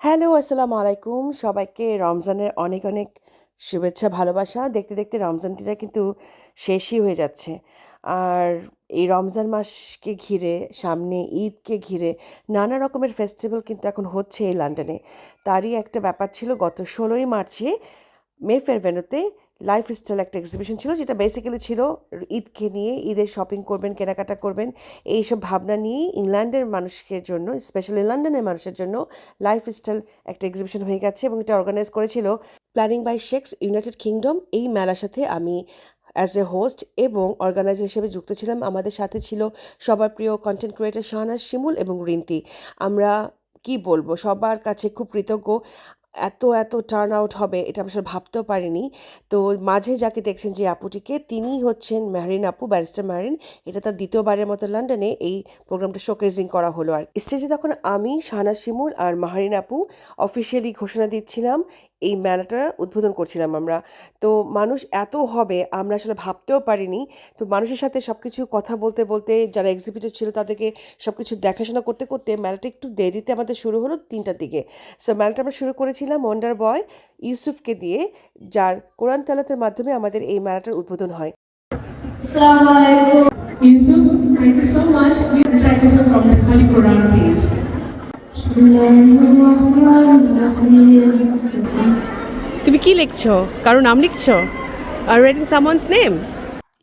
Hello, আসসালামু আলাইকুম। সবাইকে রমজানের অনেক অনেক শুভেচ্ছা, ভালোবাসা। দেখতে দেখতে রমজানটিটা কিন্তু শেষই হয়ে যাচ্ছে। আর এই রমজান মাসকে ঘিরে, সামনে ঈদকে ঘিরে নানা রকমের ফেস্টিভ্যাল কিন্তু এখন হচ্ছে এই লন্ডনে তারই একটা ব্যাপার ছিল, গত ষোলোই মার্চে মেফের ভেনুতে লাইফ স্টাইল একটা এক্সিবিশন ছিল, যেটা বেসিক্যালি ছিল ঈদকে নিয়ে ঈদের শপিং করবেন, কেনাকাটা করবেন, এইসব ভাবনা নিয়েই ইংল্যান্ডের মানুষের জন্য স্পেশালি লন্ডনের মানুষের জন্য লাইফ স্টাইল একটা এক্সিবিশন হয়ে গেছে এবং এটা অর্গানাইজ করেছিল প্ল্যানিং বাই শেক্স ইউনাইটেড কিংডম এই মেলার সাথে আমি অ্যাজ এ হোস্ট এবং অর্গানাইজার হিসেবে যুক্ত ছিলাম। আমাদের সাথে ছিল সবার প্রিয় কন্টেন্ট ক্রিয়েটার শাহনাজ শিমুল এবং রিন্তি। আমরা কি বলব? সবার কাছে খুব কৃতজ্ঞ। এত এত টার্ন আউট হবে, এটা আমি ভাবতেও পারিনি। তো মাঝে যাকে দেখছেন যে আপুটিকে তিনি হচ্ছেন মেহরিন আপু ব্যারিস্টার মেহরিন। এটা তার দ্বিতীয়বারের মতো লন্ডনে এই প্রোগ্রামটা শোকেজিং করা হলো। আর স্টেজে তখন আমি শাহানা শিমুল আর মাহারিন আপু অফিসিয়ালি ঘোষণা দিচ্ছিলাম এই মেলাটা উদ্বোধন করছিলাম আমরা তো মানুষ এত হবে আমরা আসলে ভাবতেও পারিনি তো মানুষের সাথে সব কিছু কথা বলতে বলতে যারা এক্সিবিটর ছিল তাদেরকে সব কিছু দেখাশোনা করতে করতে মেলাটা একটু দেরিতে আমাদের শুরু হলো তিনটার দিকে সো মেলাটা আমরা শুরু করেছিলাম ওয়ান্ডার বয় ইউসুফকে দিয়ে যার কোরআন তালাতের মাধ্যমে আমাদের এই মেলাটার উদ্বোধন হয় Assalamu alaikum. Yusuf, thank you so much. We recitation from the Holy Quran, please. তুমি কি লিখছো? কারও নাম লিখছো? আর রাইটিং সামওয়ানস নেম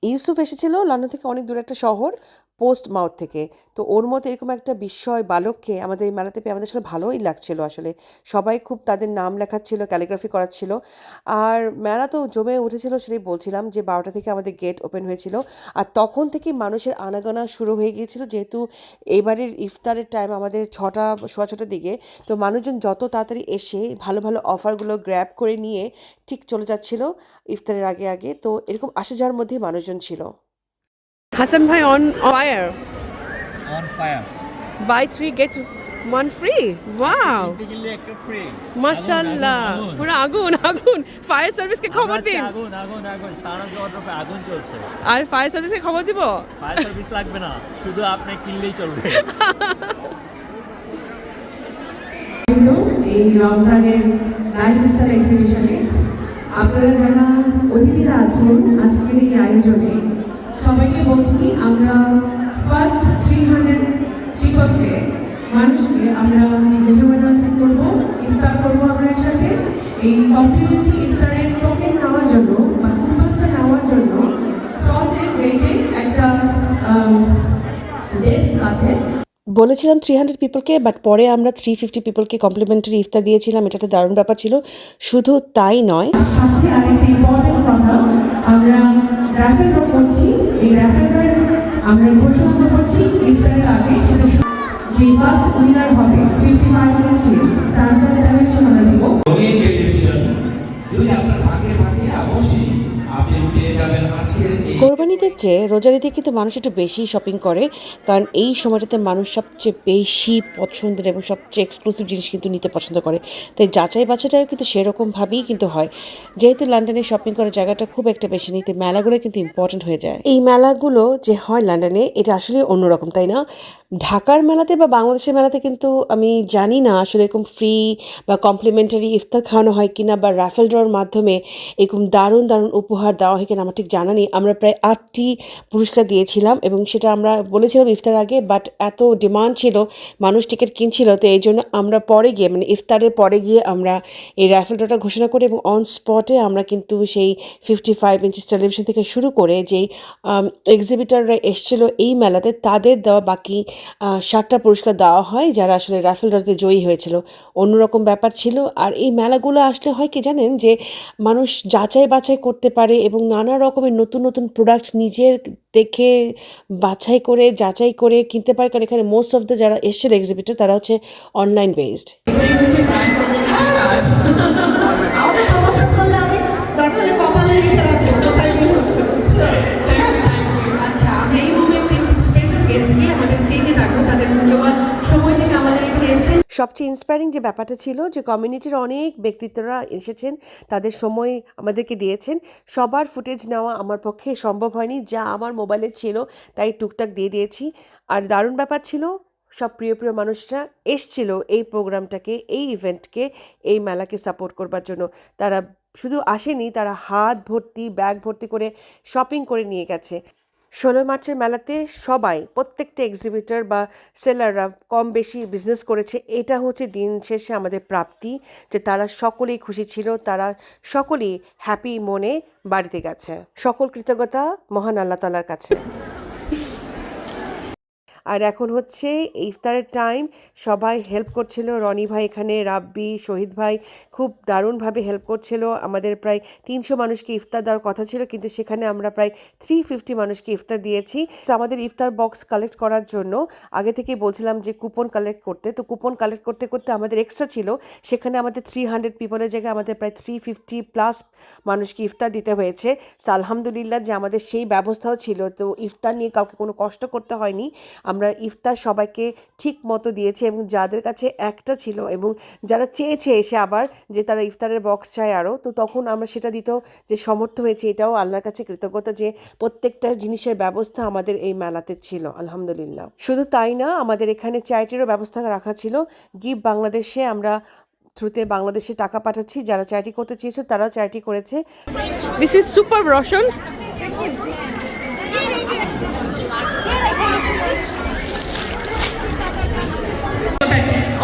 ইউসুফ এসেছিল লন্ডন থেকে অনেক দূরে একটা শহর পোস্ট মাউথ থেকে। তো ওর মতো এরকম একটা বিস্ময়, বালককে আমাদের এই মেলাতে পেয়ে আমাদের আসলে ভালোই লাগছিল আসলে। সবাই খুব তাদের নাম লেখাচ্ছিল ক্যালিগ্রাফি করাচ্ছিল। আর মেলা তো জমে উঠেছিল সেটাই বলছিলাম যে বারোটা থেকে আমাদের গেট ওপেন হয়েছিল। আর তখন থেকেই মানুষের আনাগোনা শুরু হয়ে গিয়েছিল যেহেতু এবারের ইফতারের টাইম আমাদের ছটা, সোয়া ছটার দিকে। তো মানুষজন যত তাড়াতাড়ি এসে ভালো ভালো অফারগুলো গ্র্যাব করে নিয়ে ঠিক চলে যাচ্ছিল ইফতারের আগে আগে। তো এরকম আসা যাওয়ার মধ্যেই মানুষজন ছিল। হাসান ভাই on fire on fire. Buy three get one free wow মাশাল্লাহ পুরো আগুন আগুন। ফায়ার সার্ভিসকে খবর দিন। আগুন আগুন আগুন। সারা জগতে আগুন চলছে। আর ফায়ার সার্ভিসকে খবর দিব? ফায়ার সার্ভিস লাগবে না। শুধু আপনি কিনলেই চলবে। এই রমজানের লাইফস্টাইল এক্সিবিশনে আপনারা যারা অতিথিরা আছেন আজকের এই আয়োজনে সবাইকে বলছি আমরা ফার্স্ট থ্রি হান্ড্রেড পিপলকে মানুষকে আমরা মেহমান হাসিল করব ইফতার করব আমরা একসাথে। এই কমপ্লিমেন্টারি ইফতারের টোকেন নেওয়ার জন্য বা কুপনটা নেওয়ার জন্য ফ্রন্টের গেটে একটা ডেস্ক আছে। বলেছিলাম থ্রি হান্ড্রেড পিপলকে বাট পরে আমরা থ্রি ফিফটি পিপলকে কমপ্লিমেন্টারি ইফতার দিয়েছিলাম এটা একটা দারুণ ব্যাপার ছিল। শুধু তাই নয় সাথে আরেকটা ইম্পর্টেন্ট কথা আমরা র্যাফেল ড্র করছি, এই র্যাফেল ড্রয়ের আমরা ঘোষণা করছি ইফতারের আগে সেটা যে ফার্স্ট উইনার হবে ফিফটি ফাইভ স্যামসাং এই কোরবানিদের চেয়ে রোজারিতে কিন্তু মানুষ একটু বেশি শপিং করে, কারণ এই সময়টাতে মানুষ সবচেয়ে বেশি পছন্দের এবং সবচেয়ে এক্সক্লুসিভ জিনিস কিন্তু নিতে পছন্দ করে। তাই যাচাই বাছাটাও কিন্তু সেরকমভাবেই কিন্তু হয়। যেহেতু লন্ডনে শপিং করার জায়গাটা খুব একটা বেশি নেই, তাই মেলাগুলো কিন্তু ইম্পর্টেন্ট হয়ে যায়। এই মেলাগুলো যে হয় লন্ডনে এটা আসলে অন্যরকম, তাই না? ঢাকার মেলাতে বা বাংলাদেশের মেলাতে কিন্তু আমি জানি না আসলে এরকম ফ্রি বা কমপ্লিমেন্টারি ইফতার খাওয়ানো হয় কিনা বা রাফেল ড্রর মাধ্যমে এরকম দারুণ দারুণ উপহার দেওয়া হয় কিনা, আমার ঠিক জানা নেই। আমরা প্রায় আটটি পুরস্কার দিয়েছিলাম এবং সেটা আমরা বলেছিলাম ইফতার আগে বাট এত ডিমান্ড ছিল, মানুষ টিকিট কিনছিল, তো এই জন্য আমরা পরে গিয়ে মানে ইফতারের পরে গিয়ে আমরা এই রাফেল ড্রটা ঘোষণা করি এবং অন স্পটে আমরা কিন্তু সেই ফিফটি ফাইভ ইঞ্চিস টেলিভিশন থেকে শুরু করে যেই এক্সিবিটাররা এসেছিল এই মেলাতে, তাদের দেওয়া বাকি ষাটটা পুরস্কার দেওয়া হয়, যারা আসলে রাফেল ড্রতে জয়ী হয়েছিল। অন্যরকম ব্যাপার ছিল, আর এই মেলাগুলো আসলে হয় কি জানেন, যে মানুষ যাচাই বাছাই করতে পারে এবং নানা রকমের নতুন নতুন প্রোডাক্ট নিজের দেখে বাছাই করে যাচাই করে কিনতে পারে কারণ এখানে মোস্ট অফ দ্য যারা এসছিল এক্সিবিটর তারা হচ্ছে অনলাইন বেসড সবচেয়ে ইন্সপায়ারিং যে ব্যাপারটা ছিল যে কমিউনিটির অনেক ব্যক্তিত্বরা এসেছেন, তাদের সময় আমাদেরকে দিয়েছেন। সবার ফুটেজ নেওয়া আমার পক্ষে সম্ভব হয়নি, যা আমার মোবাইলে ছিল, তাই টুকটাক দিয়ে দিয়েছি। আর দারুণ ব্যাপার ছিল, সব প্রিয় প্রিয় মানুষরা এসছিল এই প্রোগ্রামটাকে এই ইভেন্টকে এই মেলাকে সাপোর্ট করবার জন্য। তারা শুধু আসেনি, তারা হাত ভর্তি ব্যাগ ভর্তি করে শপিং করে নিয়ে গেছে। ষোলো মার্চের মেলাতে সবাই, প্রত্যেকটা এক্সিবিটর বা সেলাররা কম বেশি বিজনেস করেছে। এটা হচ্ছে দিন শেষে আমাদের প্রাপ্তি যে তারা সকলেই খুশি ছিল, তারা সকলেই হ্যাপি মনে বাড়িতে গেছে। সকল কৃতজ্ঞতা মহান আল্লাহ তালার কাছে। আর এখন হচ্ছে ইফতারের টাইম সবাই হেল্প করছিল। রনি ভাই এখানে, রাব্বি, শহীদ ভাই খুব দারুণভাবে হেল্প করছিল। আমাদের প্রায় তিনশো মানুষকে ইফতার দেওয়ার কথা ছিল, কিন্তু সেখানে আমরা প্রায় থ্রি ফিফটি মানুষকে ইফতার দিয়েছি। আমাদের ইফতার বক্স কালেক্ট করার জন্য আগে থেকেই বলছিলাম যে কুপন কালেক্ট করতে। তো কুপন কালেক্ট করতে করতে আমাদের এক্সট্রা ছিল। সেখানে আমাদের থ্রি হান্ড্রেড পিপলের জায়গায় আমাদের প্রায় থ্রি ফিফটি প্লাস মানুষকে ইফতার দিতে হয়েছে। আলহামদুলিল্লাহ যে আমাদের সেই ব্যবস্থাও ছিল। তো ইফতার নিয়ে কাউকে কোনো কষ্ট করতে হয়নি। আমরা ইফতার সবাইকে ঠিক মতো দিয়েছি এবং যাদের কাছে একটা ছিল এবং যারা চেয়েছে এসে আবার যে তারা ইফতারের বক্স চায় আরও তো তখন আমরা সেটা দিতেও যে সমর্থ হয়েছে, এটাও আল্লাহর কাছে কৃতজ্ঞতা যে প্রত্যেকটা জিনিসের ব্যবস্থা আমাদের এই মেলাতে ছিল, আলহামদুলিল্লাহ। শুধু তাই না, আমাদের এখানে চ্যারিটিরও ব্যবস্থা রাখা ছিল। গিভ বাংলাদেশে আমরা থ্রুতে বাংলাদেশে টাকা পাঠাচ্ছি, যারা চ্যারিটি করতে চেয়েছো তারাও চ্যারিটি করেছে। This is super Roshan.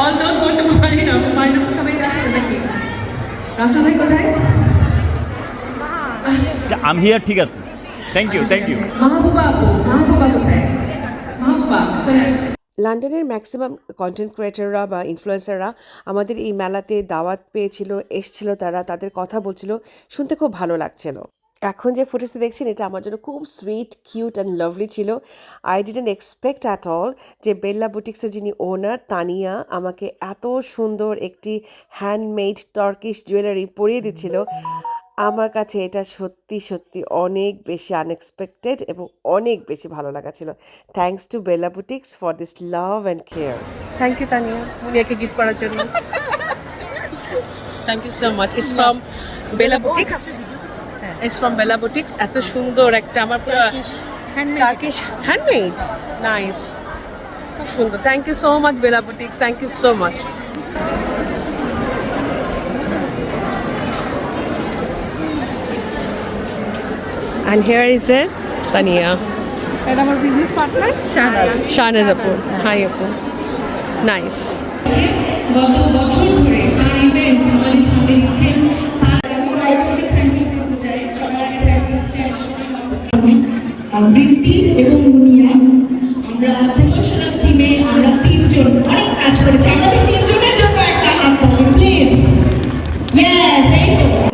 All those goes to Marina Marina সবাই আছে তো নাকি রাসেল ভাই কোথায়? আম হিয়ার ঠিক আছে। Thank you thank you Mahbuba আপু মাহবুবা কোথায়? মাহবুবা চলে লন্ডনের ম্যাক্সিমাম কন্টেন্ট ক্রিয়েটাররা বা ইনফ্লুয়েন্সাররা আমাদের এই মেলাতে দাওয়াত পেয়েছিল এসছিল তারা তাদের কথা বলছিল শুনতে খুব ভালো লাগছিল। এখন যে ফুটেজটা দেখছেন এটা আমার জন্য খুব সুইট কিউট অ্যান্ড লাভলি ছিল। I didn't expect at all যে বেল্লা বুটিক্সের যিনি ওনার তানিয়া আমাকে এত সুন্দর একটি হ্যান্ডমেড টর্কিশ জুয়েলারি পরিয়ে দিচ্ছিল। আমার কাছে এটা সত্যি সত্যি অনেক বেশি আনএক্সপেক্টেড এবং অনেক বেশি ভালো লাগা ছিল। Thanks to Bella Boutiques for this love and care Thank you, Tanya. মুনিয়াকে গিফট করার জন্য। Thank you so much it's from Bella Boutiques it's from Bella Boutiques এত সুন্দর একটা আমার টার্কিশ হ্যান্ডমেড নাইস খুব সুন্দর. Thank you so much Bella Boutiques thank you so much And here is it, Tania. এটা আমার বিজনেস পার্টনার Shahnaz আপু hi আপু নাইস গত বছর ধরে তার ইভেন্ট আমাদের সামনে এবং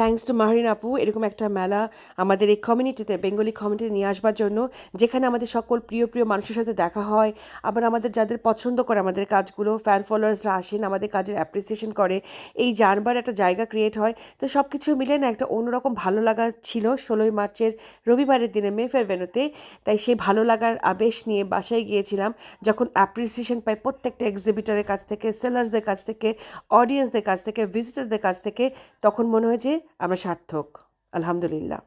থ্যাংকস টু মাহরিন আপু। এরকম একটা মেলা আমাদের এই কমিউনিটিতে বেঙ্গলি কমিউনিটিতে নিয়ে আসবার জন্য, যেখানে আমাদের সকল প্রিয় প্রিয় মানুষের সাথে দেখা হয়। আবার আমাদের যাদের পছন্দ করে আমাদের কাজগুলো ফ্যান ফলোয়ার্সরা আসেন, আমাদের কাজের অ্যাপ্রিসিয়েশন করে, এই জানবার একটা জায়গা ক্রিয়েট হয়। তো সব কিছু মিলে না একটা অন্যরকম ভালো লাগা ছিল ষোলোই মার্চের রবিবারের দিনে মেফের ভেনুতে তাই সেই ভালো লাগার আবেশ নিয়ে বাসায় গিয়েছিলাম, যখন অ্যাপ্রিসিয়েশন পাই প্রত্যেকটা এক্সিবিটারের কাছ থেকে সেলার্সদের কাছ থেকে অডিয়েন্সদের কাছ থেকে ভিজিটারদের কাছ থেকে, তখন মনে হয় যে আমরা সার্থক আলহামদুলিল্লাহ।